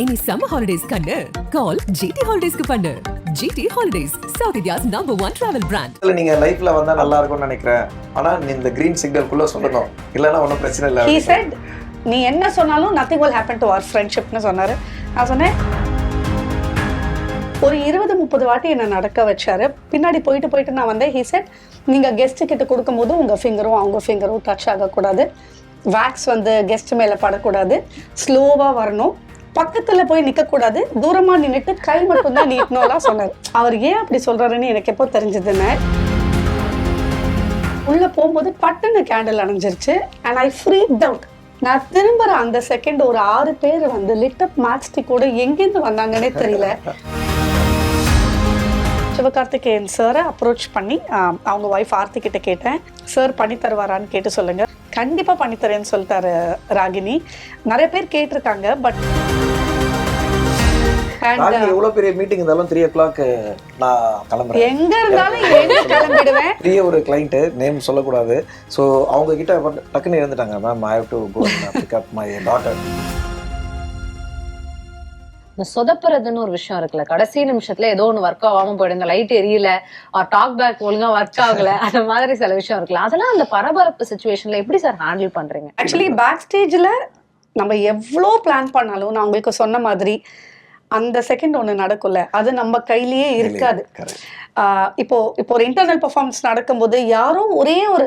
இனி summer holidays கண்ணு. Call GT ஹாலிடேஸ்க்கு பண்ணு. GT holidays South India's number one travel brand இல்ல நீங்க லைஃப்ல வந்தா நல்லா இருக்கும்னு நினைக்கிறேன். ஆனா நீ இந்த கிரீன் சிக்னல்குள்ள சொல்லணும். இல்லைன்னா ஒன்றும் பிரச்சனை இல்லை. ஹீ செட் நீ என்ன சொன்னாலும் nothing will happen to our ஃப்ரெண்ட்ஷிப்னு சொன்னாரு. நான் சொன்னேன் ஒரு இருபது முப்பது வாட்டி என்னை நடக்க வச்சாரு. பின்னாடி போயிட்டு போயிட்டு நான் வந்தேன். ஹீ செட் நீங்கள் கெஸ்ட் கிட்ட கொடுக்கும்போது உங்கள் ஃபிங்கரும் அவங்க ஃபிங்கரும் டச் ஆகக்கூடாது. வேக்ஸ் வந்து கெஸ்ட் மேலே படக்கூடாது. ஸ்லோவாக வரணும். பக்கத்தில் போய் நிற்கக்கூடாது தூரமாக நின்றுட்டு கை மட்டும்தான் நீட்டணும்லாம் சொன்னார். அவர் ஏன் அப்படி சொல்கிறாருன்னு எனக்கு எப்போ தெரிஞ்சதுன்னு உள்ள போகும்போது பட்டுன்னு கேண்டில் அணைஞ்சிருச்சு. அண்ட் ஐ ஃப்ரீட் அவுட் நான் திரும்புற அந்த செகண்ட் ஒரு ஆறு பேர் வந்து லிட்டப் மேட்ச்டிக்கோட எங்கேருந்து வந்தாங்கன்னே தெரியல. சிவகார்த்திகேயன் சாரை அப்ரோச் பண்ணி அவங்க ஒய்ஃப் ஆர்த்தி கிட்ட கேட்டேன். சார் பண்ணி தருவாரான்னு கேட்டு சொல்லுங்க. கண்டிப்பா பண்ணி தரேன்னு சொல்லிட்டாரு ராகினி. நிறைய பேர் கேட்டிருக்காங்க பட் நாளைக்கு எவ்வளவு பெரிய மீட்டிங் இருந்தாலும் த்ரீ ஓ கிளாக் நான் கிளம்புறேன். எங்க இருந்தாலும் எங்க கிளம்பிடுவேன்? பெரிய ஒரு கிளைண்ட் நேம் சொல்லக்கூடாது. ஸோ அவங்க கிட்ட டக்குன்னு இருந்துட்டாங்க ma'am I have to go my daughter இந்த சொதப்புறதுன்னு ஒரு விஷயம் இருக்குல்ல. கடைசி நிமிஷத்துல ஏதோ ஒண்ணு ஒர்க் ஆகாம போயிடுங்க லைட் எரியல டாக் பேக் ஒழுங்கா ஒர்க் ஆகல அந்த மாதிரி சில விஷயம் இருக்குல்ல. அதெல்லாம் அந்த பரபரப்பு சுச்சுவேஷன்ல எப்படி சார் ஹேண்டில் பண்றீங்க? ஆக்சுவலி பேக் ஸ்டேஜில் நம்ம எவ்வளோ பிளான் பண்ணாலும் நான் உங்களுக்கு சொன்ன மாதிரி அந்த செகண்ட் ஒன்று நடக்கும்ல அது நம்ம கையிலேயே இருக்காது. இப்போ இப்போ ஒரு இன்டர்னல் பர்ஃபார்மன்ஸ் நடக்கும்போது யாரும் ஒரே ஒரு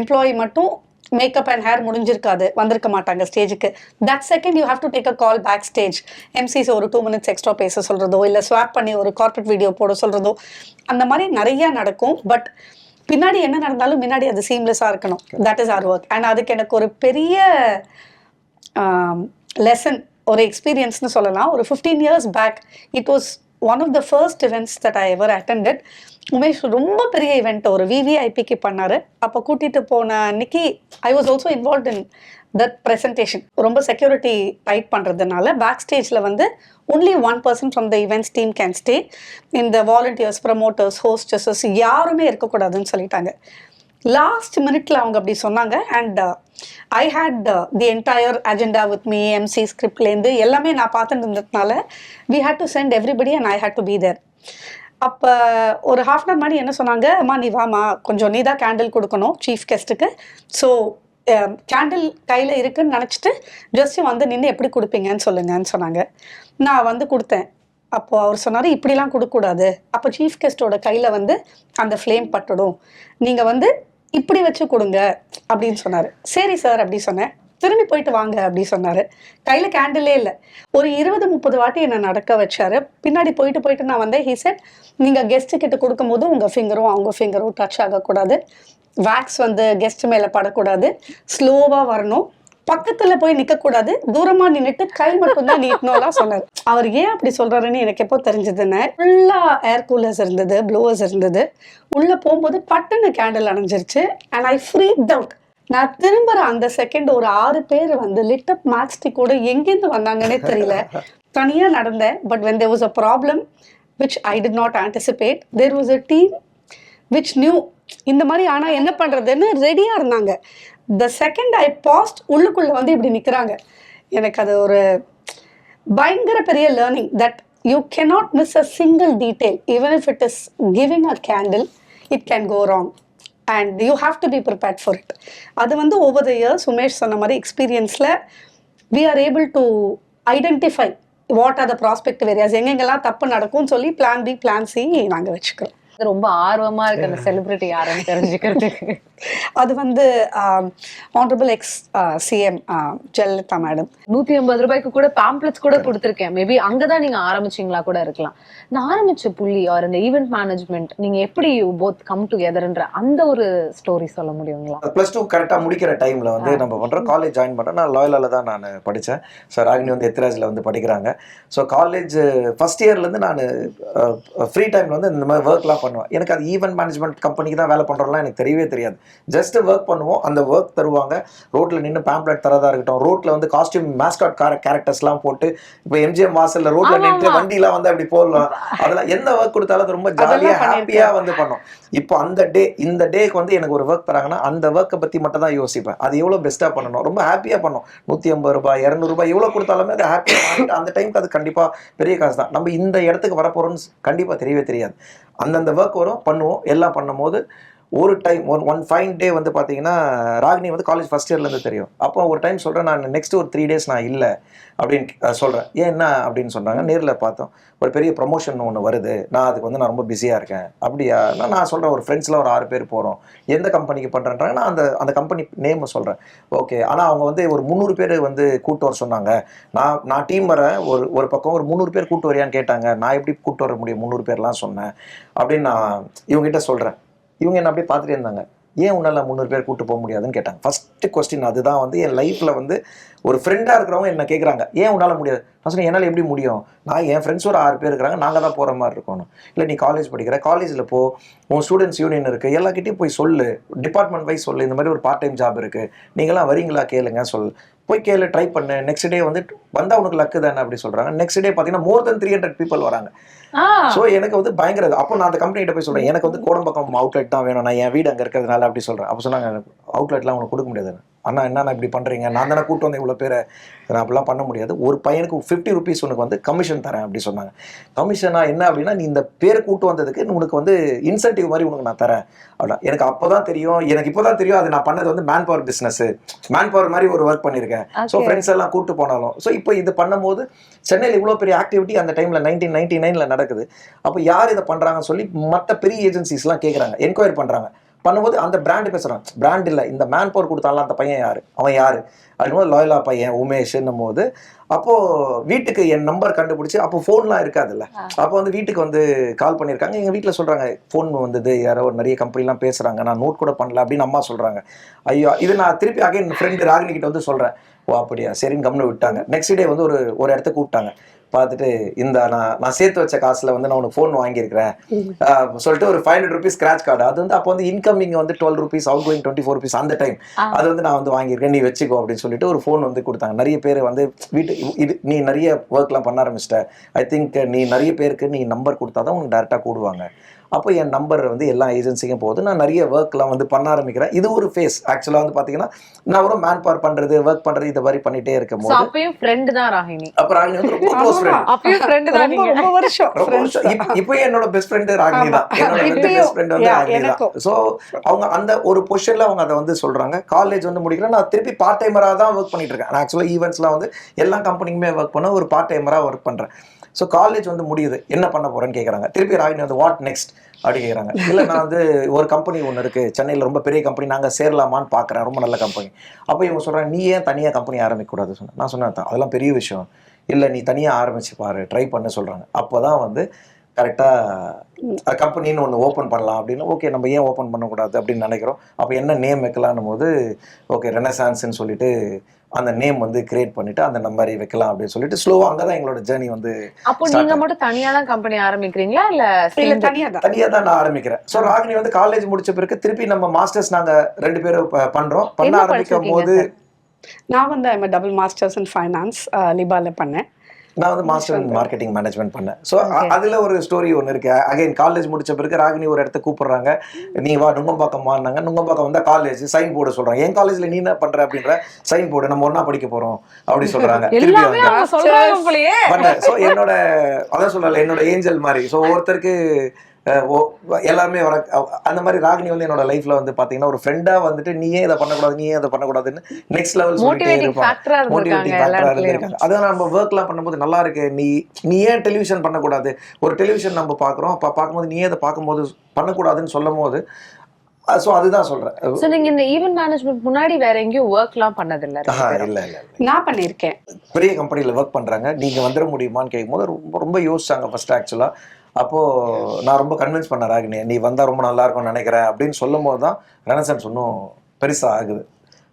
எம்ப்ளாயி மட்டும் மேக்கப் அண்ட் ஹேர் முடிஞ்சிருக்காது வந்திருக்க மாட்டாங்க ஸ்டேஜுக்கு that second you have to take a call back stage MCs ஒரு டூ மினிட்ஸ் எக்ஸ்ட்ரா பேச சொல்றதோ இல்லை ஸ்வாப் பண்ணி ஒரு கார்பரேட் வீடியோ போட சொல்றதோ அந்த மாதிரி நிறைய நடக்கும். பட் பின்னாடி என்ன நடந்தாலும் முன்னாடி அது சீம்லெஸ்ஸாக இருக்கணும். That is our work and அதுக்கு எனக்கு ஒரு பெரிய லெசன் ஒரு எக்ஸ்பீரியன்ஸ்னு சொல்லலாம். ஒரு fifteen years back it was one of the first events that I ever attended Umesh ரொம்ப பெரிய இவெண்ட் ஒரு விவிஐபிக்கு பண்ணாரு. அப்போ கூட்டிட்டு போன அன்னைக்கு I was also involve in that presentation ரொம்ப செக்யூரிட்டி டைட் பண்ணுறதுனால பேக் ஸ்டேஜில் வந்து only one person from the events team can stay இந்த வாலண்டியர்ஸ் ப்ரமோட்டர்ஸ் ஹோஸ்டஸஸ் யாருமே இருக்கக்கூடாதுன்னு சொல்லிட்டாங்க. லாஸ்ட் மினிட்ல அவங்க அப்படி சொன்னாங்க. And I had the entire agenda with me MC ஸ்கிரிப்ட்லேருந்து எல்லாமே நான் பார்த்துட்டு இருந்ததுனால we had to send everybody and I had to be there அப்போ ஒரு ஹாஃப் அன் ஹவர் முன்னாடி என்ன சொன்னாங்க? அம்மா நீ வாமா கொஞ்சம் நீ தான் கேண்டில் கொடுக்கணும் சீஃப் கெஸ்ட்டுக்கு ஸோ கேண்டில் கையில் இருக்குன்னு நினச்சிட்டு ஜஸ்ட் வந்து நின்று எப்படி கொடுப்பீங்கன்னு சொல்லுங்கன்னு சொன்னாங்க. நான் வந்து கொடுத்தேன். அப்போது அவர் சொன்னார் இப்படிலாம் கொடுக்கக்கூடாது. அப்போ சீஃப் கெஸ்ட்டோட கையில் வந்து அந்த ஃப்ளேம் பட்டுடும். நீங்கள் வந்து இப்படி வச்சு கொடுங்க அப்படின்னு சொன்னார். சரி சார் அப்படி சொன்னேன். திரும்பி போயிட்டு வாங்க அப்படி சொன்னார். கையில் கேண்டிலே இல்லை. ஒரு இருபது முப்பது வாட்டி என்னை நடக்க வச்சார். பின்னாடி போயிட்டு போயிட்டு நான் வந்தேன். ஹீ செட் நீங்கள் கெஸ்ட்டு கிட்ட கொடுக்கும்போது உங்கள் ஃபிங்கரும் அவங்க ஃபிங்கரும் டச் ஆகக்கூடாது. வேக்ஸ் வந்து கெஸ்ட் மேலே படக்கூடாது. ஸ்லோவாக வரணும். பக்கத்துல போய் நிக்கக்கூடாது. தூரமா நின்னுட்டு கை மட்டும் தான் நீட்டணும்லாம் சொன்னார். அவர் ஏன் அப்படி சொல்றாருன்னு எனக்கு எப்போ தெரிஞ்சதுன்னு ஃபுல்லா ஏர் கூலர்ஸ் இருந்தது ப்ளோவர்ஸ் இருந்தது. உள்ள போகும்போது பட்டுன்னு கேண்டில் அணைஞ்சிருச்சு. அண்ட் ஐ ஃப்ரீ அவுட் நான் திரும்புற அந்த செகண்ட் ஒரு ஆறு பேர் வந்து லிட்டப் மேட்ச்டிக்கோட எங்கேருந்து வந்தாங்கன்னே தெரியல. தனியா நடந்தேன். But when there was a problem which I did not anticipate there was a team which knew இந்த மாதிரி ஆனா என்ன பண்றதுன்னு ரெடியா இருந்தாங்க. த செகண்ட் ஐ பாஸ்ட் உள்ளுக்குள்ளே வந்து இப்படி நிற்கிறாங்க எனக்கு அது ஒரு பயங்கர பெரிய learning that you cannot miss a single detail even if it is giving a candle it can go wrong and you have to be prepared for it அது வந்து ஓவர் த இயர்ஸ் உமேஷ் சொன்ன மாதிரி எக்ஸ்பீரியன்ஸில் we are able to identify what are the prospective areas எங்கெங்கெல்லாம் தப்பு நடக்கும்னு சொல்லி plan B plan C நாங்கள் வச்சுக்கிறோம். ரொம்ப ஆர்வமா இருக்கு அந்த செலிபிரிட்டி யாருன்னு தெரிஞ்சுக்கிறதுக்கு. அது வந்து honourable ex CM Jayalalithaa madam நூத்தி ஐம்பது ரூபாய்க்கு கூட பேம்ப்ளெட்ஸ் கூட கொடுத்துருக்கேன். மேபி அங்கதான் நீங்க ஆரம்பிச்சீங்களா கூட இருக்கலாம். இந்த ஆரம்பிச்ச புள்ளி ஆர் இந்த ஈவென்ட் மேனேஜ்மெண்ட் நீங்க எப்படி போத் கம் டுகெதர்ன்ற அந்த ஒரு ஸ்டோரி சொல்ல முடியுங்களா? ப்ளஸ் டூ கரெக்டாக முடிக்கிற டைமில் வந்து நம்ம பண்ணுறோம் காலேஜ் ஜாயின் பண்ணுறேன் நான் லாயலால தான் நான் படித்தேன் ஸோ ராகினி வந்து எத்திராஜில் வந்து படிக்கிறாங்க. ஸோ காலேஜ் ஃபஸ்ட் இயர்லேருந்து நான் ஃப்ரீ டைமில் வந்து இந்த மாதிரி ஒர்க்லாம் பண்ணுவேன். எனக்கு அது ஈவென்ட் மேனேஜ்மெண்ட் கம்பெனிக்கு தான் வேலை பண்ணுறோம்லாம் எனக்கு தெரியவே தெரியாது. ஜஸ்ட் ஒர்க் பண்ணுவோம். அந்த ஒர்க் தருவாங்க. ரோட்டில் நின்று பேம்ப்ளெட் தரதா இருக்கட்டும். ரோட்டில் வந்து காஸ்டியூம் மேஸ்காட் கார கேரக்டர்ஸ்லாம் போட்டு இப்போ எம்ஜிஎம் வாசல்ல ரோட்டில் நின்று. வண்டிலாம் வந்து அப்படி போடலாம். அதெல்லாம் என்ன ஒர்க் கொடுத்தாலும் அது ரொம்ப ஜாலியாக. ஹாப்பியாக வந்து பண்ணோம். இப்போ அந்த டே இந்த டேக்கு வந்து எனக்கு ஒரு ஒர்க் தராங்கன்னா அந்த ஒர்க்கை பற்றி மட்டும் தான் யோசிப்பேன். அது எவ்வளோ பெஸ்ட்டாக பண்ணணும்? ரொம்ப ஹாப்பியாக பண்ணணும் நூற்றி ஐம்பது ரூபாய் இரநூறுபா எவ்வளோ கொடுத்தாலுமே அது ஹாப்பியாக அந்த டைம்க்கு அது கண்டிப்பாக பெரிய காசு தான். நம்ம இந்த இடத்துக்கு வரப்போகிறோம்னு கண்டிப்பாக தெரியவே தெரியாது. அந்தந்த ஒர்க் வரும் பண்ணுவோம். எல்லாம் பண்ணும்போது ஒரு time one one fine day வந்து பார்த்தீங்கன்னா ராகினி வந்து காலேஜ் ஃபஸ்ட் இயர்லேருந்து தெரியும். அப்போ ஒரு டைம் சொல்கிறேன் நான் நெக்ஸ்ட் ஒரு த்ரீ டேஸ் நான் இல்லை அப்படின்னு சொல்கிறேன் ஏன் என்ன அப்படின்னு சொன்னாங்க நேரில் பார்த்தோம். ஒரு பெரிய ப்ரொமோஷன் ஒன்று வருது. நான் அதுக்கு வந்து நான் ரொம்ப பிஸியாக இருக்கேன். அப்படியா நான் நான் சொல்கிறேன் ஒரு ஃப்ரெண்ட்ஸில் ஒரு ஆறு பேர் போகிறோம் எந்த கம்பெனிக்கு பண்ணுறேன்றாங்க நான் அந்த அந்த கம்பெனி நேம் சொல்கிறேன் ஓகே ஆனால் அவங்க வந்து ஒரு முந்நூறு பேர் வந்து கூட்டு வர சொன்னாங்க. நான் நான் டீம் வரேன் ஒரு ஒரு பக்கம் ஒரு முந்நூறு பேர் கூட்டு வரையான்னு கேட்டாங்க. நான் எப்படி கூட்டு வர முடியும் முந்நூறு பேர்லாம் சொன்னேன். அப்படின்னு நான் இவங்ககிட்ட சொல்கிறேன் இவங்க என்ன அப்படியே பார்த்துட்டே இருந்தாங்க. ஏன் உன்னால் முந்நூறு பேர் கூட்டு போக முடியாதுன்னு கேட்டாங்க. ஃபஸ்ட்டு கொஸ்டின் அதுதான் வந்து என் லைஃப்பில் வந்து ஒரு ஃப்ரெண்டாக இருக்கிறவங்க என்ன கேட்குறாங்க ஏன் உன்னால் முடியாது? சொன்னேன் என்னால் எப்படி முடியும்? நான் என் ஃப்ரெண்ட்ஸ் ஒரு ஆறு பேர் இருக்கிறாங்க நாங்கள் தான் போகிற மாதிரி இருக்கணும். இல்லை நீ காலேஜ் படிக்கிற காலேஜில் போ. உன் ஸ்டூடெண்ட்ஸ் யூனியன் இருக்குது எல்லாக்கிட்டையும் போய் சொல்லு. டிபார்ட்மெண்ட் வைஸ் சொல்லு. இந்த மாதிரி ஒரு பார்ட் டைம் ஜாப் இருக்குது நீங்களாம் வரீங்களா கேளுங்க சொல்லு. போய் கேளு ட்ரை பண்ணு. நெக்ஸ்ட் டே வந்து வந்தால் உனக்கு லக்கு தானே அப்படி சொல்கிறாங்க நெக்ஸ்ட் டே பார்த்தீங்கன்னா more than three hundred people வராங்க. ஸோ எனக்கு வந்து பயங்கர இது. அப்போ நான் அந்த கம்பெனிகிட்ட போய் சொல்றேன். எனக்கு வந்து கோடம்பாக்கம் அவுட்லெட் தான் வேணும். நான் என் வீடு அங்கே இருக்கிறதுனால அப்படி சொல்றேன். அப்போ சொன்னாங்க அவுட்லெட்லாம் உனக்கு கொடுக்க முடியாது. அண்ணா என்ன இப்படி பண்றீங்க? நான் தானே கூட்டு வந்தேன் இவ்வளோ பேரை. நான் அப்படிலாம் பண்ண முடியாது. ஒரு பையனுக்கு ஃபிஃப்டி ருபீஸ் உனக்கு வந்து கமிஷன் தரேன் அப்படி சொன்னாங்க. கமிஷனா என்ன அப்படின்னா நீ இந்த பேரை கூட்டு வந்ததுக்கு உனக்கு வந்து இன்சென்டிவ் மாதிரி உனக்கு நான் தரேன். அப்படின்னா எனக்கு அப்போ தான் தெரியும். எனக்கு இப்போ தான் தெரியும். அது நான் பண்ணது வந்து man power business man power மாதிரி ஒரு ஒர்க் பண்ணியிருக்கேன். ஸோ. ஃப்ரெண்ட்ஸ் எல்லாம் கூட்டு போனாலும். ஸோ இப்போ இது பண்ணும்போது சென்னையில் இவ்வளோ பெரிய ஆக்டிவிட்டி அந்த டைமில் நைன்டீன் நைன்டி நைனில் நடக்குது. அப்போ யார் இதை பண்ணுறாங்கன்னு சொல்லி மற்ற பெரிய ஏஜென்சிஸ்லாம் கேட்குறாங்க என்கொயரி பண்ணுறாங்க பண்ணும்போது அந்த பிராண்டு பேசுகிறான் பிராண்ட் இல்லை இந்த மேன் பவர் கொடுத்தாலும் அந்த பையன் யார்? அவன் யார்? அப்படின்னும் லாயலா பையன் உமேஷ்ன்னும் போது அப்போது வீட்டுக்கு என் நம்பர் கண்டுபிடிச்சி அப்போ ஃபோன்லாம் இருக்காதுல்ல. அப்போ வந்து வீட்டுக்கு வந்து கால் பண்ணியிருக்காங்க. எங்கள் வீட்டில் சொல்கிறாங்க ஃபோன் வந்தது யாரோ ஒரு நிறைய கம்பெனிலாம் பேசுகிறாங்க நான் நோட் கூட பண்ணல அப்படின்னு அம்மா சொல்கிறாங்க ஐயோ இது நான் திருப்பி அகைன் ஃப்ரெண்டு ராகினி கிட்ட வந்து சொல்கிறேன் ஓ அப்படியா? சரின்னு கம்னு விட்டாங்க. நெக்ஸ்ட் டே வந்து ஒரு ஒரு இடத்த கூப்பிட்டாங்க. பார்த்துட்டு இந்த நான் நான் சேர்த்து வச்ச காசுல வந்து நான் உனக்கு ஃபோன் வாங்கியிருக்கிறேன். சொல்லிட்டு ஒரு five hundred rupees scratch card அது வந்து அப்போ வந்து இன்கமிங் வந்து twelve rupees outgoing twenty four rupees அந்த டைம். அது வந்து நான் வந்து வாங்கியிருக்கேன். நீ வச்சுக்கோ அப்படின்னு சொல்லிட்டு ஒரு ஃபோன் வந்து கொடுத்தாங்க. நிறைய பேர் வந்து வீட்டு இது நீ நிறைய ஒர்க்லாம் பண்ண ஆரம்பிச்சிட்ட. ஐ திங்க் நீ நிறைய பேருக்கு நீ நம்பர் கொடுத்தா தான் உனக்கு டேரெக்டாக கூடுவாங்க. அப்போ என் நம்பர் வந்து எல்லா ஏஜென்சிக்கும் போகுது. நான் நிறைய ஒர்க்லாம் வந்து பண்ண ஆரம்பிக்கிறேன். இது ஒரு ஃபேஸ் ஆக்சுவலாக வந்து பார்த்தீங்கன்னா நான் ஒரு மேன் பவர் பண்ணுறது ஒர்க் பண்ணுறது இந்த மாதிரி பண்ணிட்டே இருக்கும் போது அப்பயும் ஃப்ரெண்ட் தான் ராகினி. அப்புறம் ராகினி வந்து ரொம்ப க்ளோஸ் ரொம்ப வருஷம். இப்ப- என்னோட பெஸ்ட் ஃப்ரெண்டு ராகினி தான். என்னோட ரெண்டு இப்பயும், பெஸ்ட் ஃப்ரெண்ட் வந்து yeah, ராகினி தான். எனக்கும். ஸோ அவங்க அந்த ஒரு பொசிஷன்ல அவங்க அதை வந்து சொல்றாங்க. காலேஜ் வந்து முடிக்கிறேன் நான் திருப்பி பார்ட் டைமராக தான் ஒர்க் பண்ணிட்டு இருக்கேன். நான் ஆக்சுவலாக ஈவெண்ட்ஸ்லாம் வந்து எல்லா கம்பெனிக்குமே ஒர்க் பண்ண ஒரு பார்ட் டைமராக ஒர்க் பண்றேன். ஸோ காலேஜ் வந்து முடியுது. என்ன பண்ண போறேன்னு கேட்குறாங்க திருப்பி ராகினி வந்து வாட் நெக்ஸ்ட் அப்படி கேட்குறாங்க இல்லை நான் வந்து ஒரு கம்பெனி ஒன்று இருக்கு. சென்னையில் ரொம்ப பெரிய கம்பெனி நாங்கள் சேரலாமான்னு பார்க்குறேன் ரொம்ப நல்ல கம்பெனி அப்போ இவங்க சொல்றாங்க நீ ஏன் தனியாக கம்பெனி ஆரம்பிக்கக்கூடாது சொன்னேன் நான் சொன்னேன் "அதான், அதெல்லாம் பெரிய விஷயம். இல்லை நீ தனியாக ஆரம்பிச்சு பாரு ட்ரை பண்ண சொல்கிறாங்க அப்போ தான் வந்து கரெக்டாக கம்பெனின்னு ஒன்று ஓப்பன் பண்ணலாம் அப்படின்னு ஓகே நம்ம ஏன் ஓப்பன் பண்ணக்கூடாது அப்படின்னு நினைக்கிறோம். அப்போ என்ன நேம் வைக்கலான்னும் போது ஓகே ரெனசான்ஸ்ன்னு சொல்லிட்டு அந்த நேம் வந்து கிரியேட் பண்ணிட்டு அந்த நம்பரை வைக்கலாம் அப்படின்னு சொல்லிட்டு ஸ்லோவாக அங்கே தான் எங்களோட ஜேர்னி வந்து அப்போ நீங்க மட்டும் தனியா தான் கம்பெனி ஆரம்பிக்கிறீங்களா? இல்ல? தனியா தான். தனியாக தான் நான் ஆரம்பிக்கிறேன். ஸோ ராகினி வந்து காலேஜ் முடிச்ச பிறகு திருப்பி நம்ம மாஸ்டர்ஸ் நாங்கள் ரெண்டு பேரும் பண்றோம். பண்ண ஆரம்பிக்கும் போது? நான் வந்து I'm double masters in finance லிபால பண்ணேன். நான் வந்து மாஸ்டர் இன் மார்க்கெட்டிங் மேனேஜ்மெண்ட் பண்ணேன். ஸோ. அதுல ஒரு ஸ்டோரி ஒன்று இருக்கு. அகைன் காலேஜ் முடிச்ச பிறகு ராகினி ஒரு இடத்த கூப்பிடுறாங்க. நீ வா நுங்கம்பாக்கம் வான்னாங்க. நுங்கம்பாக்கம் வந்தா காலேஜ் சைன் போர்டு சொல்றாங்க. என் காலேஜ்ல நீ என்ன பண்ற? அப்படின்ற சைன் போர்டு நம்ம ஒண்ணா படிக்க போறோம். அப்படி சொல்றாங்க. திருப்பி வந்து ஸோ என்னோட அதான் சொல்லல என்னோட ஏஞ்சல் மாதிரி. ஸோ ஒருத்தருக்கு எல்லாருமே வர அந்த மாதிரி ராகினி வந்து என்னோட லைஃப்ல வந்து பாத்தீங்கன்னா ஒரு ஃப்ரெண்டா வந்துட்டு நீ ஏன் இதை பண்ணக்கூடாது நீ ஏன் இதை பண்ணக்கூடாதுன்னு நெக்ஸ்ட் லெவல் மோட்டிவேட்டிங் ஃபேக்டரா இருந்திருக்காங்க மோட்டிவேட்டிங் ஃபேக்டரா இருந்திருக்காங்க. அதான் நம்ம ஒர்க்லாம் பண்ணும்போது நல்லா இருக்கு. நீ நீ ஏன் டெலிவிஷன் பண்ணக்கூடாது. ஒரு டெலிவிஷன் நம்ம பார்க்குறோம் அப்போ பார்க்கும்போது நீ ஏன் அதை பார்க்கும்போது பண்ணக்கூடாதுன்னு சொல்லும் போது ஸோ அதுதான் சொல்றேன். சோ நீங்க இந்த ஈவென்ட் மேனேஜ்மெண்ட் முன்னாடி வேற எங்கேயும் ஒர்க் எல்லாம் பண்ணது இல்ல ரெண்டு ஆஹா, பேரும்? இல்ல இல்ல இல்ல. நான் பண்ணியிருக்கேன் பெரிய கம்பெனியில் ஒர்க் பண்ணுறாங்க நீங்கள் வந்துட முடியுமான்னு கேட்கும்போது ரொம்ப ரொம்ப யோசிச்சாங்க ஃபர்ஸ்ட் ஆக்சுவலாக அப்போது நான் ரொம்ப கன்வின்ஸ் பண்ண ராகினி. நீ வந்தால் ரொம்ப நல்லா இருக்கும்னு நினைக்கிறேன் அப்படின்னு சொல்லும் போது தான் ரெனசன்ஸ் இன்னும் பெருசாக ஆகுது.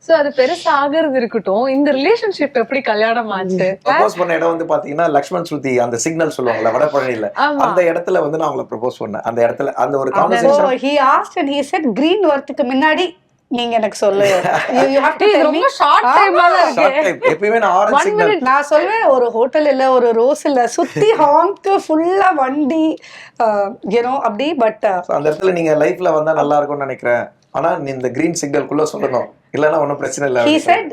சோ அது பெருசா ஆகுறது இருக்கட்டும். இந்த ரிலேஷன்ஷிப் எப்படி கல்யாணம் ஆச்சு? ப்ரப்போஸ் பண்ண இடம் வந்து பாத்தீங்கன்னா லக்ஷ்மண் ஸ்ருதி அந்த சிக்னல் சொல்லுவாங்கல்ல வடபழனியில ஆமா. அந்த இடத்துல வந்து நான் அவங்களை ப்ரப்போஸ் பண்ணேன். அந்த இடத்துல அந்த ஒரு conversation he asked and he said green வரதுக்கு முன்னாடி நீங்க எனக்கு சொல்லு. ரொம்ப ஷார்ட் டைமா தான் இருக்கு. எப்பயுமே நான் ஆரஞ்சு சிக்னல். நான் சொல்வேன் ஒரு ஹோட்டல் இல்ல ஒரு ரோஸ் இல்ல சுத்தி ஹாங்க் ஃபுல்லா வண்டி யூனோ அப்படி பட் அந்த இடத்துல நீங்க லைஃப்ல வந்தா நல்லா இருக்கும்னு நினைக்கிறேன். ஆனா நீ இந்த கிரீன் சிக்னல்குள்ள சொல்லணும் இல்லைன்னா ஒன்றும் பிரச்சனை இல்லை அப்படின்னு said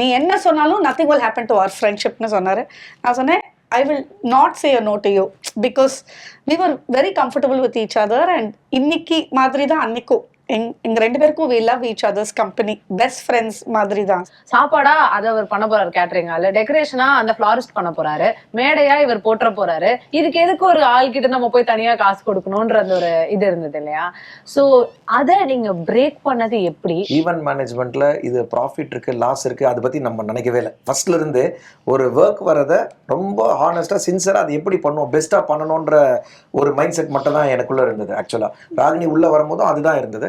நீ என்ன சொன்னாலும் nothing will happen to our friendshipனு சொன்னாரு நான் சொன்னேன் I will not say a no to you because we were very comfortable with each other and இன்னைக்கு மாதிரி தான் அன்னைக்கும் எங் எங்க ரெண்டு பேருக்கும் we love each other's company. Best friends மாதிரி தான் சாப்பாடா அத அவர் பண்ண போறாரு கேட்டரிங் ஆளு. டெக்கரேஷனா அந்த ஃபிளாரிஸ்ட் பண்ண போறாரு. மேடையா இவர் போட்டுற போறாரு. இதுக்கு எதுக்கு ஒரு ஆள் கிட்ட நம்ம போய் தனியா காசு கொடுக்கணும்ன்ற அந்த ஒரு இது இருந்தது இல்லையா? சோ அத நீங்க பிரேக் பண்ணது எப்படி? ஈவென்ட் மேனேஜ்மெண்ட்ல இது ப்ராஃபிட் இருக்கு லாஸ் இருக்கு அதை பத்தி நம்ம நினைக்கவே இல்லை. ஃபர்ஸ்ட்ல இருந்து ஒரு ஒர்க் வரதை ரொம்ப ஹானஸ்டா சின்சரா அது எப்படி பண்ணுவோம் பெஸ்டா பண்ணணும்ன்ற ஒரு மைண்ட் செட் மட்டும் தான் எனக்குள்ள இருந்தது ஆக்சுவலா ராகினி உள்ள வரும்போதும் அதுதான் இருந்தது.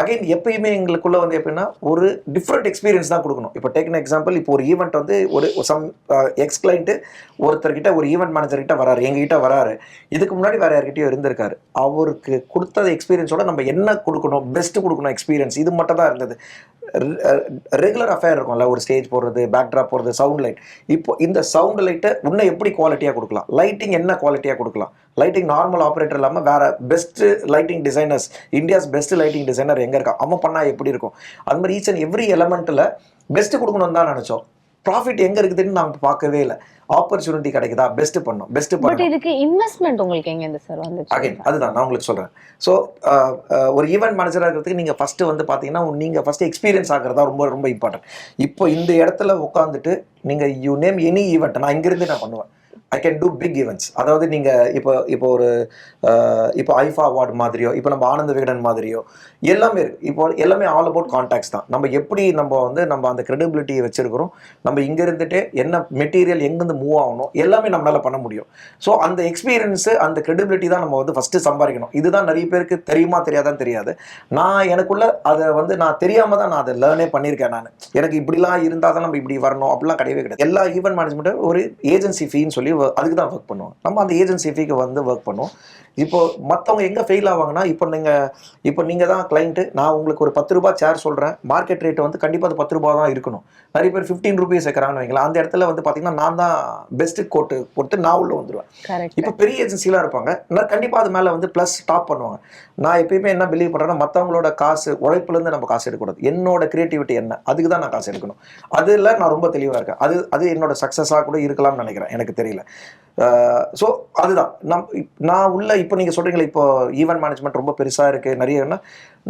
அகைன் எப்பயுமே எங்களுக்குள்ளே வந்து எப்படின்னா ஒரு டிஃப்ரெண்ட் எக்ஸ்பீரியன்ஸ் தான் கொடுக்கணும். இப்போ டேக்கன் எக்ஸாம்பிள் இப்போ ஒரு ஈவெண்ட் வந்து ஒரு சம் எக்ஸ் கிளைண்ட்டு ஒருத்தர்கிட்ட ஒரு ஈவெண்ட் மேனேஜர்கிட்ட வராரு எங்ககிட்ட வராரு. இதுக்கு முன்னாடி வேறு யார்கிட்டயும் இருந்திருக்காரு. அவருக்கு கொடுத்த எக்ஸ்பீரியன்ஸோட நம்ம என்ன கொடுக்கணும் பெஸ்ட் கொடுக்கணும் எக்ஸ்பீரியன்ஸ் இது மட்டும் தான் இருந்தது. ரெகுலர் அஃபேர் uh, இருக்கும்ல ஒரு ஸ்டேஜ் போடுறது பேக்ட்ராப் போடுறது சவுண்ட் லைட் இப்போ இந்த சவுண்ட் லைட்டை இன்னும் எப்படி குவாலிட்டியாக கொடுக்கலாம்? லைட்டிங் என்ன குவாலிட்டியாக கொடுக்கலாம்? லைட்டிங் நார்மல் ஆப்ரேட்டர் இல்லாமல் வேற best lighting designers India's best lighting designer எங்கே இருக்கா? அவன் பண்ணால் எப்படி இருக்கும்? அது மாதிரி ஈச் அண்ட் எவ்ரி எலமெண்ட்டில் பெஸ்ட் கொடுக்கணும்னு தான் நினச்சோம். ப்ராஃபிட் எங்கே இருக்குதுன்னு நாங்கள் பார்க்கவே இல்லை. ஆப்பர்ச்சுனிட்டி கிடைக்குதா? பெஸ்ட் பண்ணோம் பெஸ்ட் பட் பண்ணணும். இதுக்கு இன்வெஸ்ட்மெண்ட் உங்களுக்கு எங்க இருந்து சார் வந்துச்சு? அகைன் அதுதான். நான் உங்களுக்கு சொல்கிறேன் ஸோ ஒரு ஈவெண்ட் மேனேஜராக இருக்கிறதுக்கு நீங்கள் ஃபஸ்ட்டு வந்து பார்த்தீங்கன்னா நீங்கள் ஃபஸ்ட்டு எக்ஸ்பீரியன்ஸ் ஆகிறதா ரொம்ப ரொம்ப இம்பார்ட்டன்ட் இப்போ இந்த இடத்துல உட்காந்துட்டு நீங்கள் யூ நேம் எனி ஈவெண்ட் நான் இங்கிருந்து நான் பண்ணுவேன். I can do big events அதாவது நீங்கள் இப்போ இப்போ ஒரு இப்போ ஐஃபா அவார்டு மாதிரியோ இப்போ நம்ம ஆனந்த விகடன் மாதிரியோ எல்லாமே இருக்குது இப்போ எல்லாமே ஆல் அபவுட் கான்டாக்ட்ஸ் தான். நம்ம எப்படி நம்ம வந்து நம்ம அந்த கிரெடிபிலிட்டியை வச்சுருக்கிறோம் நம்ம இங்கே இருந்துகிட்டே என்ன மெட்டீரியல் எங்கேருந்து மூவ் ஆகணும் எல்லாமே நம்மளால் பண்ண முடியும். ஸோ அந்த எக்ஸ்பீரியன்ஸு அந்த கிரெடிபிலிட்டி தான் நம்ம வந்து ஃபஸ்ட்டு சம்பாதிக்கணும். இதுதான் நிறைய பேருக்கு தெரியுமா தெரியாதான்னு தெரியாது. நான் எனக்குள்ள அதை வந்து நான் தெரியாமல் தான் நான் அதை லேர்னே பண்ணியிருக்கேன் நான். எனக்கு இப்படிலாம் இருந்தால் தான் நம்ம இப்படி வரணும் அப்படிலாம் கிடையவே கிடையாது. எல்லா ஈவெண்ட் மேனேஜ்மெண்ட்டும் ஒரு ஏஜென்சி ஃபீன்னு சொல்லி அதுக்கு தான் ஒர்க் பண்ணுவோம். நம்ம அந்த ஏஜென்சி ஃபீக்கு வந்து ஒர்க் பண்ணுவோம். இப்போ மற்றவங்க எங்கே ஃபெயில் ஆவாங்கன்னா இப்போ நீங்கள் இப்போ நீங்கள் தான் கிளைண்ட்டு நான் உங்களுக்கு ஒரு பத்து ரூபாய் சேர் சொல்கிறேன் மார்க்கெட் ரேட் வந்து கண்டிப்பாக அது பத்து ரூபாய் தான் இருக்கணும். நிறைய பேர் ஃபிஃப்டீன் ருபீஸ் வைக்கிறாங்கன்னு வைங்களேன். அந்த இடத்துல வந்து பார்த்தீங்கன்னா நான் தான் பெஸ்ட்டு கோட்டு போட்டு நான் உள்ள வந்துடுவேன் இப்போ பெரிய ஏஜென்சிலாம் இருப்பாங்க. நான் கண்டிப்பாக அது மேலே வந்து ப்ளஸ் டாப் பண்ணுவாங்க. நான் எப்பயுமே என்ன பிலீவ் பண்ணுறேன்னா மற்றவங்களோட காசு உழைப்புலேருந்து நம்ம காசு எடுக்கக்கூடாது. என்னோட கிரியேட்டிவிட்டி என்ன? அதுக்கு தான் நான் காசு எடுக்கணும். அதில் நான் ரொம்ப தெளிவாக இருக்கேன். அது அது என்னோட சக்ஸஸாக கூட இருக்கலாம்னு நினைக்கிறேன். எனக்கு தெரியல. ஸோ அதுதான். நம் நான் உள்ள இப்போ நீங்கள் சொல்கிறீங்களே இப்போ ஈவெண்ட் மேனேஜ்மெண்ட் ரொம்ப பெருசாக இருக்குது நிறையன்னா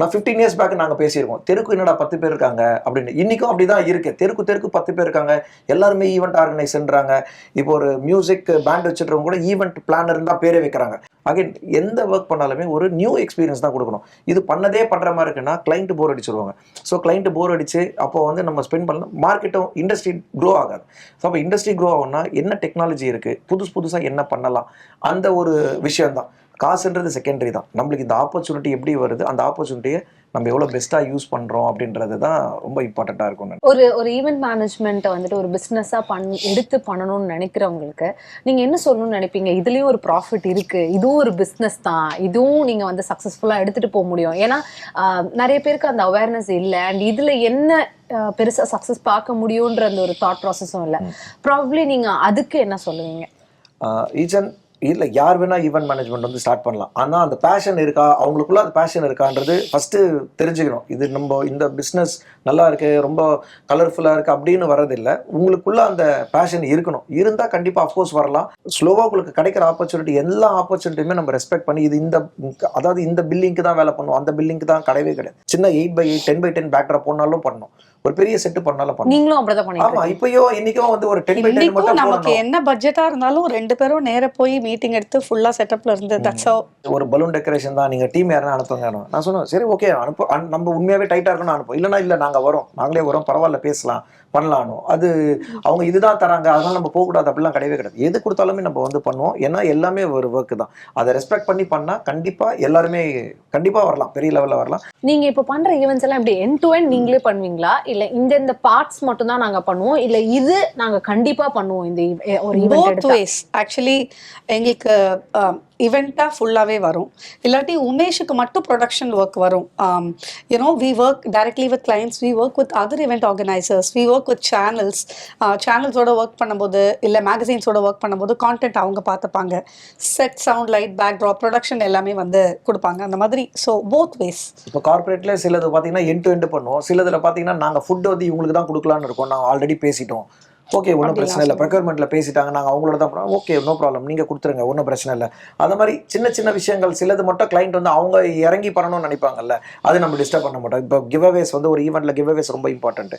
நான் ஃபிஃப்டீன் இயர்ஸ் பேக் நாங்கள் பேசியிருக்கோம். தெருக்கு என்னடா பத்து பேர் இருக்காங்க அப்படின்னு. இன்றைக்கும் அப்படி தான் இருக்குது தெருக்கு தெருக்கு பத்து பேர் இருக்காங்க. எல்லாருமே ஈவெண்ட் ஆர்கனைஸ்ன்றாங்க இப்போ ஒரு மியூசிக் பேண்ட் வச்சுருக்கவங்க கூட ஈவெண்ட் பிளானர் தான் பேரே வைக்கிறாங்க. அகைன் எந்த ஒர்க் பண்ணாலுமே ஒரு நியூ எக்ஸ்பீரியன்ஸ் தான் கொடுக்கணும். இது பண்ணதே பண்ணுற மாதிரி இருக்குன்னா கிளைண்ட் போர் அடிச்சிருவாங்க. ஸோ கிளைண்ட் போர் அடிச்சு அப்போ வந்து நம்ம ஸ்பெண்ட் பண்ணலாம் மார்க்கெட்டும் இண்டஸ்ட்ரி க்ரோ ஆகாது. ஸோ அப்போ இண்டஸ்ட்ரி க்ரோ ஆகும்னா என்ன டெக்னாலஜி இருக்குது புதுசு புதுசாக என்ன பண்ணலாம்? அந்த ஒரு விஷயம்தான். காசுன்றது செகண்டரி தான். நம்மளுக்கு இந்த ஆப்பர்ச்சுனிட்டி எப்படி வருது? அந்த ஆப்பர்ச்சுனிட்டியை நம்ம எவ்வளோ பெஸ்ட்டாக யூஸ் பண்ணுறோம் அப்படின்றது தான் ரொம்ப இம்பார்ட்டண்ட்டாக இருக்கும் ஒரு ஒரு ஈவெண்ட் மேனேஜ்மெண்ட் வந்துட்டு ஒரு பிசினஸா பண் எடுத்து பண்ணணும்னு நினைக்கிறவங்களுக்கு நீங்க என்ன சொல்லணும்னு நினைப்பீங்க? இதுலயும் ஒரு ப்ராஃபிட் இருக்கு. இதுவும் ஒரு பிசினஸ் தான். இதுவும் நீங்க வந்து சக்சஸ்ஃபுல்லா எடுத்துட்டு போக முடியும். ஏன்னா நிறைய பேருக்கு அந்த அவேர்னஸ் இல்லை. அண்ட் இதுல என்ன ஆஹ், பெருசா சக்சஸ் பார்க்க முடியும்ன்ற அந்த ஒரு தாட் ப்ராசஸும் இல்லை. ப்ராப்ளி நீங்க அதுக்கு என்ன சொல்லுவீங்க? ஈச்சன் இல்லை யார் வேணா ஈவெண்ட் மேனேஜ்மெண்ட் வந்து ஸ்டார்ட் பண்ணலாம். ஆனால் அந்த பேஷன் இருக்கா? அவங்களுக்குள்ள அந்த பேஷன் இருக்கான்றது ஃபஸ்ட்டு தெரிஞ்சுக்கணும். இது நம்ம இந்த பிஸ்னஸ் நல்லா இருக்கு ரொம்ப கலர்ஃபுல்லாக இருக்கு அப்படின்னு வரதில்லை உங்களுக்குள்ள அந்த பேஷன் இருக்கணும். இருந்தால் கண்டிப்பாக அஃப்கோர்ஸ் வரலாம். ஸ்லோவாக உங்களுக்கு கிடைக்கிற ஆப்பர்ச்சுனிட்டி எல்லா ஆப்பர்ச்சுனிட்டியுமே நம்ம ரெஸ்பெக்ட் பண்ணி இது இந்த அதாவது இந்த பில்லிங்க்கு தான் வேலை பண்ணும். அந்த பில்லிங்க்கு தான் கிடையவே கிடையாது. சின்ன eight by eight ten by ten backdrop போனாலும் பண்ணணும். ஒரு பெரிய செட்டு பண்ணாலும் பண்ணணும். நீங்களும் அப்படிதான் பண்ணிட்டு ஆமா இப்பயோ இன்னைக்கும் வந்து ஒரு டென் பை டென் மட்டும் நமக்கு என்ன பட்ஜெட்டா இருந்தாலும் ரெண்டு பேரும் நேர போய் மீட்டிங் எடுத்து ஃபுல்லா செட்டப்ல இருந்து தட்ஸ் ஒரு பலூன் டெக்கரேஷன் தான். நீங்க டீம் யாரும் அனுப்புங்க நான் சொன்னேன் சரி ஓகே அனுப்பு நம்ம உண்மையாவே டைட்டா இருக்கணும் அனுப்போம் இல்லைனா இல்ல நாங்க வரோம். நாங்களே வரோம் பரவாயில்ல பேசலாம். பண்ணலானோ? அது அவங்க இதுதான் தராங்க அதனால நம்ம போகக்கூடாது அப்படிலாம் கிடையவே கிடையாது. எது கொடுத்தாலுமே நம்ம வந்து பண்ணுவோம். ஏன்னா எல்லாமே ஒரு ஒர்க் தான். அதை ரெஸ்பெக்ட் பண்ணி பண்ணா கண்டிப்பா எல்லாருமே கண்டிப்பா வரலாம். பெரிய லெவல்ல வரலாம். நீங்க இப்ப பண்ற ஈவெண்ட்ஸ் எல்லாம் எப்படி என் டு எண்ட் நீங்களே பண்ணுவீங்களா? இல்ல இந்த இந்த பார்ட்ஸ் மட்டும் தான் நாங்க பண்ணுவோம்? இல்ல இது நாங்க கண்டிப்பா பண்ணுவோம் இந்த ஒரு ஈவெண்ட் ஆக்சுவலி எங்களுக்கு இவெண்ட்டாக ஃபுல்லாகவே வரும். இல்லாட்டி உமேஷுக்கு மட்டும் ப்ரொடக்ஷன் ஒர்க் வரும். You know we work directly with clients we work with other event organisers we work with channels சேனல்ஸோட work பண்ணும்போது இல்லை மேகசின்ஸோட ஒர்க் பண்ணும்போது கான்டென்ட் அவங்க பார்த்துப்பாங்க. Set sound light backdrop production எல்லாமே வந்து கொடுப்பாங்க. அந்த மாதிரி ஸோ போத் வேஸ் இப்போ கார்ப்பரேட்ல சிலது பார்த்தீங்கன்னா என் டு எண்ட் பண்ணுவோம். சிலதில் பார்த்தீங்கன்னா நாங்கள் ஃபுட் வந்து இவங்களுக்கு தான் கொடுக்கலான்னு இருக்கோம். நாங்கள் ஆல்ரெடி பேசிட்டோம். ஓகே ஒன்றும் பிரச்சனை இல்லை. ப்ரொக்யூர்மெண்ட்ல பேசிட்டாங்க. நாங்கள் அவங்களோட தான் ஓகே நோ ப்ராப்ளம் நீங்கள் கொடுத்துருங்க. ஒன்றும் பிரச்சனை இல்லை. அந்த மாதிரி சின்ன சின்ன விஷயங்கள் சிலது மட்டும் கிளைண்ட் வந்து அவங்க இறங்கி பண்ணணும்னு நினைப்பாங்கல்ல அது நம்ம டிஸ்டர்ப் பண்ண மாட்டோம். இப்போ கிவ்அவேஸ் வந்து ஒரு ஈவெண்ட்ல கிவ்அவேஸ் ரொம்ப இம்பார்ட்டன்ட்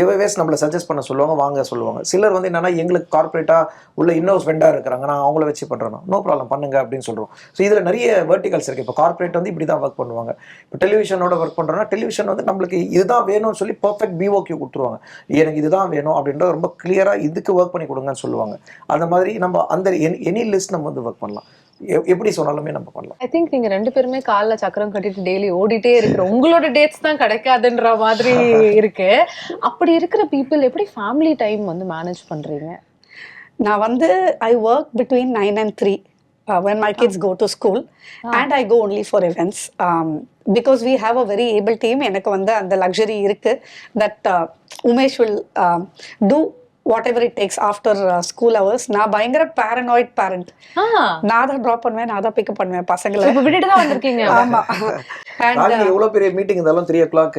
கிவ்அவேஸ் நம்மளை சஜஸ்ட் பண்ண சொல்லுவாங்க வாங்க சொல்லுவாங்க. சிலர் வந்து என்னன்னா எங்களுக்கு கார்ப்பரேட்டாக உள்ள இன்னொரு வெண்டாக இருக்கிறாங்க. நான் அவங்கள வச்சு பண்ணுறோம் நோ ப்ராப்ளம் பண்ணுங்க அப்படின்னு சொல்கிறோம் ஸோ இதில் நிறைய வெர்டிகல்ஸ் இருக்குது இப்போ கார்ப்பரேட் வந்து இப்படி தான் ஒர்க் பண்ணுவாங்க. இப்போ டெலிவிஷனோட ஒர்க் பண்ணுறோன்னா டெலிவிஷன் வந்து நம்மளுக்கு இதுதான் வேணும்னு சொல்லி பர்ஃபெக்ட் பிஓக்யூ கொடுத்துருவாங்க. எனக்கு இதுதான் வேணும் அப்படின்ற ரொம்ப கிளியராக இதுக்கு ஒர்க் பண்ணி கொடுங்கன்னு சொல்லுவாங்க. அந்த மாதிரி நம்ம அந்த எனி லிஸ்ட் நம்ம வந்து ஒர்க் பண்ணலாம். எப்படி சொன்னாலுமே நம்ம பண்ணலாம். ஐ திங்க் நீங்க ரெண்டு பேருமே கால்ல சக்கரம் கட்டிட்டு டெய்லி ஓடிட்டே இருக்கிற உங்களோட டேட்ஸ் தான் கிடைக்காதுன்ற மாதிரி இருக்கு. அப்படி இருக்கிற பீப்புள் எப்படி ஃபேமிலி டைம் வந்து மேனேஜ் பண்றீங்க? நான் வந்து I work between nine and three when my kids go to school. and I go only for events um, because we have a very able team. எனக்கு வந்து அந்த luxury இருக்கு. That uh, Umesh will um, whatever it takes after uh, school hours. நான் பயங்கர paranoid parent. ஆ. நான் தான் drop பண்ணுவேன் நான் தான் பிக்கப் பண்ணுவேன் பசங்களை. இப்ப விட்டுட்டு தான் வந்திருக்கீங்க. ஆமா. எவ்வளோ பெரிய மீட்டிங் இருந்தாலும் த்ரீ ஓ கிளாக்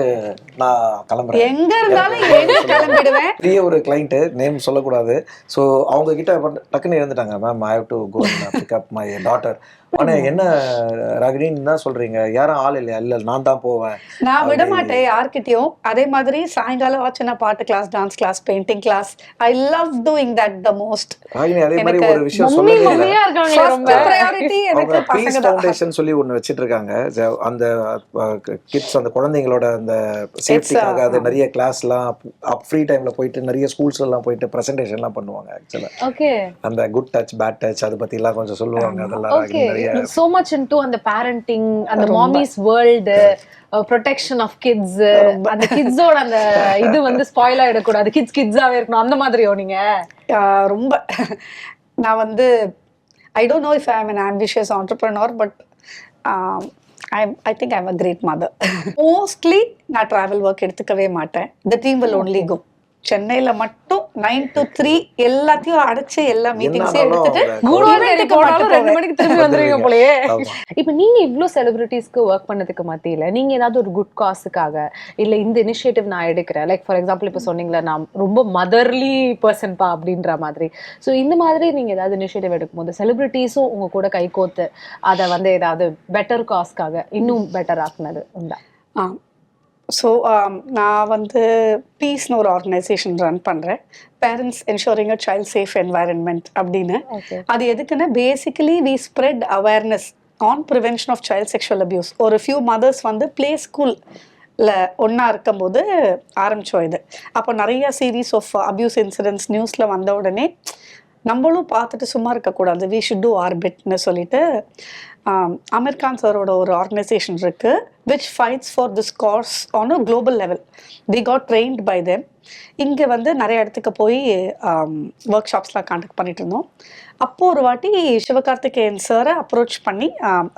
நான் கிளம்புறேன். எங்க இருந்தாலும் எங்க கிளம்பிடுவேன்? பெரிய ஒரு கிளைண்ட்டு நேம் சொல்லக்கூடாது. ஸோ அவங்க கிட்ட டக்குன்னு இருந்துட்டாங்க ma'am I have to go my daughter ஆனால் என்ன ரகினின்னு தான் சொல்றீங்க. யாரும் ஆள் இல்லையா? இல்லை நான் தான் போவேன். நான் விட மாட்டேன் யார்கிட்டயும். அதே மாதிரி சாயங்காலம் ஆச்சுன்னா பாட்டு class dance class painting class I love doing that the most Ragini அதே மாதிரி ஒரு விஷயம் ஃபவுண்டேஷன் சொல்லி ஒன்று வச்சிட்டு இருக்காங்க. அந்த கிட்ஸ் அந்த குழந்தைங்களோட அந்த சேஃப்டிக்காக அது நிறைய கிளாஸ்லாம் ஃப்ரீ டைம்ல போயிட்டு நிறைய ஸ்கூல்ஸ் எல்லாம் போயிட்டு ப்ரெசன்டேஷன்லாம் பண்ணுவாங்க ஆக்சுவலாக ஓகே அந்த குட் டச் பேட் டச் அதை பத்திலாம் கொஞ்சம் சொல்லுவாங்க அதெல்லாம் நிறைய சோ மச் இன்டு அந்த பேரண்டிங் அந்த mommies world protection of kids அந்த கிட்ஸோட அந்த இது வந்து ஸ்பாயில் ஆயிடக்கூடாது. கிட்ஸ் கிட்ஸாவே இருக்கணும். அந்த மாதிரியோ நீங்க? ரொம்ப. நான் வந்து I don't know if I am an ambitious entrepreneur but I I think I'm a great mother mostly நான் ட்ராவல் ஒர்க் எடுத்துக்கவே மாட்டேன். The team will only go. சென்னையில மட்டும் நைன் to த்ரீ எல்லாத்தையும் அடைச்சு எல்லா மீட்டிங்ஸையும் எடுத்துட்டு போனாலும் மட்டும் ரெண்டு. மணிக்கு திரும்பி வந்துருவீங்க போலயே. இப்ப நீங்க இவ்ளோ செலிபிரிட்டிஸ்க்கு ஒர்க் பண்ணதுக்கு மத்தியில நீங்க ஏதாவது ஒரு குட் காசுக்காக இல்ல இந்த இனிஷியேட்டிவ் நான் எடுக்கிறேன் லைக் ஃபார் எக்ஸாம்பிள் இப்ப சொன்னீங்களா நான் ரொம்ப மதர்லி பர்சன் பா அப்படின்ற மாதிரி சோ இந்த மாதிரி நீங்க ஏதாவது இனிஷியேட்டிவ் எடுக்கும்போது செலிபிரிட்டிஸும் உங்க கூட கை கோத்து அதை வந்து ஏதாவது பெட்டர் காஸ்க்காக இன்னும் பெட்டர் ஆக்குனது உண்டா ஆ ஸோ நான் வந்து பீஸ்னு ஒரு ஆர்கனைசேஷன் ரன் பண்ணுறேன் parents ensuring a child safe environment அப்படின்னு. அது எதுக்குன்னா basically we spread awareness on prevention of child sexual abuse ஒரு ஃபியூ மதர்ஸ் வந்து ப்ளே ஸ்கூலில் ஒன்றா இருக்கும்போது ஆரம்பித்தோம் இது. அப்போ நிறைய சீரீஸ் ஆஃப் அபியூஸ் இன்சிடென்ட்ஸ் நியூஸில் வந்த உடனே நம்மளும் பார்த்துட்டு சும்மா இருக்கக்கூடாது. வி ஷுட் டூ ஆர்பிட்னு சொல்லிட்டு அமீர்கான் சாரோட ஒரு ஆர்கனைசேஷன் இருக்கு which fights for this cause on a global level the got trained by them இங்கே வந்து நிறைய இடத்துக்கு போய் ஒர்க் ஷாப்ஸ்லாம் காண்டக்ட் பண்ணிட்டு இருந்தோம். அப்போது ஒரு வாட்டி சிவகார்த்திகேயன் சாரை அப்ரோச் பண்ணி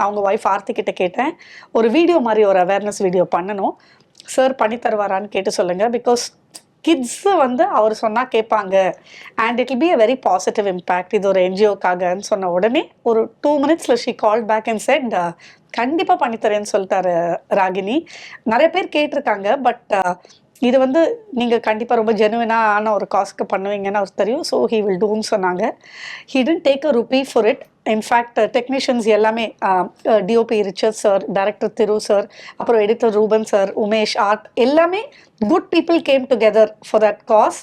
அவங்க ஒய்ஃப் ஆர்த்தி கிட்ட கேட்டேன். ஒரு வீடியோ மாதிரி ஒரு அவேர்னஸ் வீடியோ பண்ணணும். சார் பண்ணி தருவாரான்னு கேட்டு சொல்லுங்கள் பிகாஸ் கிட்ஸு வந்து அவர் சொன்னால் கேட்பாங்க and it be a very positive impact இது ஒரு என்ஜிஓக்காகன்னு சொன்ன உடனே ஒரு டூ மினிட்ஸில் she call back and said கண்டிப்பாக பண்ணித்தரேன்னு சொல்லிட்டாரு ராகினி. நிறைய பேர் கேட்டிருக்காங்க பட் இது வந்து நீங்கள் கண்டிப்பாக ரொம்ப ஜெனுவினான ஒரு காஸ்க்கு பண்ணுவீங்கன்னு அவர் தெரியும். ஸோ ஹீ வில் டூன்னு சொன்னாங்க. He didn't take a rupee for it in fact technicians எல்லாமே DOP Richard sir director Thiru sir அப்புறம் editor Ruben sir Umesh art எல்லாமே good people came together for that cause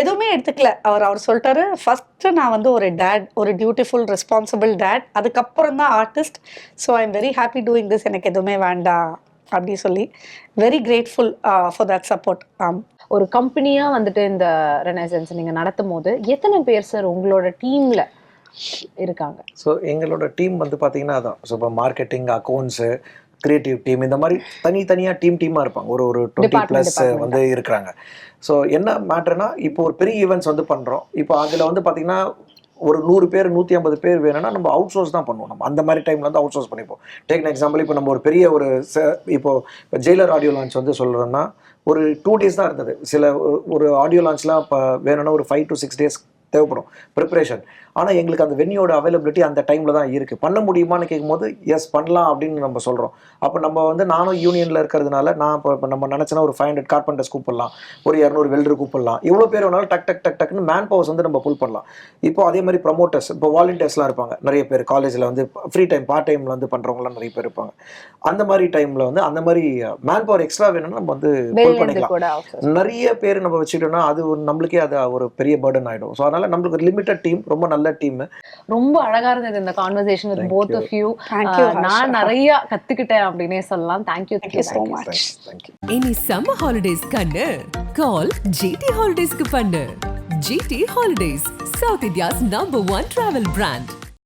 எதுவுமே எடுத்துக்கல. அவர் அவர் சொல்லிட்டாரு first நான் வந்து ஒரு டேட் ஒரு டியூட்டிஃபுல் ரெஸ்பான்சிபிள் டேட் அதுக்கப்புறம் தான் artist so I am very happy doing this எனக்கு எதுவுமே வேண்டாம். அப்படி சொல்லி very grateful for that support ஆம். ஒரு கம்பெனியா வந்துட்டு இந்த ரெனைசன்ஸ் நீங்க நடத்தும் போது எத்தனை பேர் சார் உங்களோட டீம்ல இருக்காங்க? ஸோ எங்களோட டீம் வந்து பார்த்தீங்கன்னா அதான். ஸோ இப்போ மார்க்கெட்டிங் அக்கௌண்ட்ஸு கிரியேட்டிவ் டீம் இந்த மாதிரி தனித்தனியாக டீம் டீமாக இருப்பாங்க. ஒரு ஒரு டுவெண்ட்டி ப்ளஸ். வந்து இருக்கிறாங்க. ஸோ என்ன மேட்ருனா இப்போ ஒரு பெரிய ஈவெண்ட்ஸ் வந்து பண்ணுறோம் இப்போ அதில் வந்து பார்த்தீங்கன்னா ஒரு நூறு பேர் நூற்றி ஐம்பது பேர் வேணும்னா நம்ம அவுட் சோர்ஸ் தான் பண்ணுவோம். நம்ம அந்த மாதிரி டைமில் வந்து அவுட் சோர்ஸ் பண்ணிப்போம் டேக் எக்ஸாம்பிள் இப்போ நம்ம ஒரு பெரிய ஒரு ச- இப்போ இப்போ ஜெயிலர் ஆடியோ லான்ச் வந்து சொல்கிறோன்னா ஒரு டூ டேஸ் தான் இருந்தது. சில ஒரு- ஒரு ஆடியோ லான்ச்லாம் இப்போ வேணும்னா ஒரு ஃபைவ் டு சிக்ஸ் டேஸ் தேவைப்படும். ப்ரிப்பரேஷன் ஆனால் எங்களுக்கு அந்த வென்யூட அவைலபிலிட்டி அந்த டைமில் தான் இருக்குது பண்ண முடியுமான்னு கேட்கும்போது எஸ் பண்ணலாம் அப்படின்னு நம்ம சொல்கிறோம் அப்போ நம்ம வந்து நானும் யூனியனில் இருக்கிறதுனால நான் இப்போ இப்போ நம்ம நினச்சனா ஒரு ஃபைவ் ஹண்ட்ரட் கார்பெண்டர்ஸ் கூப்பிடலாம். ஒரு இரநூறு வெல்டர் கூப்பிடலாம். இவ்வளோ பேர் வேணாலும் டக் டக் டக் டக்னு மேன் பவர்ஸ் வந்து நம்ம புல் பண்ணலாம். இப்போ அதே மாதிரி ப்ரமோட்டர்ஸ் இப்போ வாலண்டியர்ஸ்லாம் இருப்பாங்க. நிறைய பேர் காலேஜில் வந்து ஃப்ரீ டைம் பார்ட் டைமில் வந்து பண்ணுறவங்களாம் நிறைய பேர் இருப்பாங்க. அந்த மாதிரி டைமில் வந்து அந்த மாதிரி மேன் பவர் எக்ஸ்ட்ரா வேணும்னா நம்ம வந்து புல் பண்ணிக்கலாம். நிறைய பேர் நம்ம வச்சுட்டோம்னா அது நம்மளுக்கே அது ஒரு பெரிய பேர்டன் ஆகிடும் ஸோ அதனால நம்மளுக்கு ஒரு லிமிட்டட் டீம் ரொம்ப நல்ல டீம் ரொம்ப அழகா இருந்தது இந்த conversation with both. Of you நான். நிறைய கத்துக்கிட்டேன் அப்படின்னே சொல்லலாம். Thank you Thank you so much. இனி சம்மர் ஹாலிடேஸ் கண்ணு. கால் ஜிடி ஹாலிடேஸ்க்கு பண்ணு. GT holidays South India's number one travel brand